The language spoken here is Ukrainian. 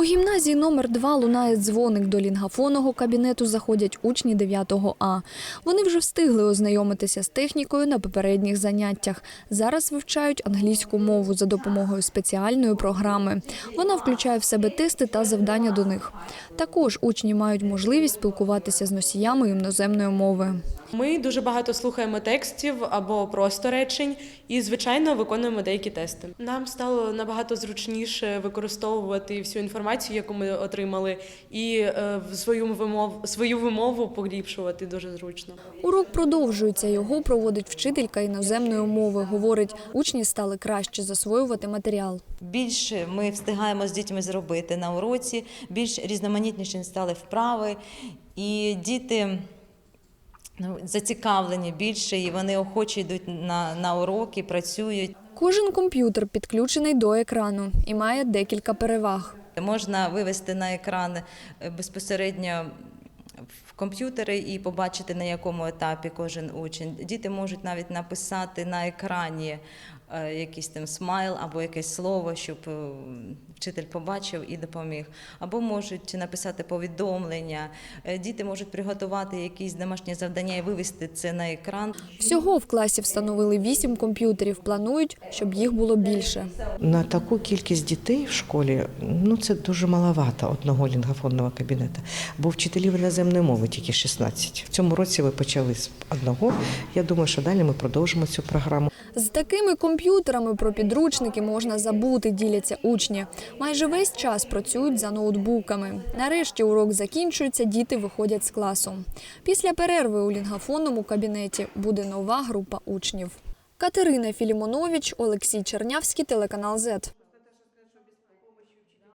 У гімназії номер 2 лунає дзвоник до лінгафонного кабінету. Заходять учні 9 А. Вони вже встигли ознайомитися з технікою на попередніх заняттях. Зараз вивчають англійську мову за допомогою спеціальної програми. Вона включає в себе тести та завдання до них. Також учні мають можливість спілкуватися з носіями іноземної мови. Ми дуже багато слухаємо текстів або просто речень і, звичайно, виконуємо деякі тести. Нам стало набагато зручніше використовувати всю інформацію, яку ми отримали, і е, в свою вимову свою вимову поліпшувати дуже зручно. Урок продовжується. Його проводить вчителька іноземної мови. Говорить, учні стали краще засвоювати матеріал. Більше ми встигаємо з дітьми зробити на уроці, більш різноманітніші стали вправи, і діти ну, зацікавлені більше, і вони охоче йдуть на, на уроки, працюють. Кожен комп'ютер підключений до екрану і має декілька переваг. Можна вивести на екран е, безпосередньо в комп'ютери і побачити, на якому етапі кожен учень. Діти можуть навіть написати на екрані якийсь там смайл або якесь слово, щоб е, вчитель побачив і допоміг. Або можуть написати повідомлення. Е, Діти можуть приготувати якісь домашні завдання і вивести це на екран. Всього в класі встановили вісім комп'ютерів. Планують, щоб їх було більше. На таку кількість дітей в школі ну це дуже маловато одного лінгофонного кабінету. Бо вчителів іноземної мови тільки 16. В цьому році ви почали з одного. Я думаю, що далі ми продовжимо цю програму. З такими комп'ютерами про підручники можна забути, діляться учні. Майже весь час працюють за ноутбуками. Нарешті урок закінчується, діти виходять з класу. Після перерви у лінгафонному кабінеті буде нова група учнів. Катерина Філімонович, Олексій Чернявський, телеканал ЗЕТ.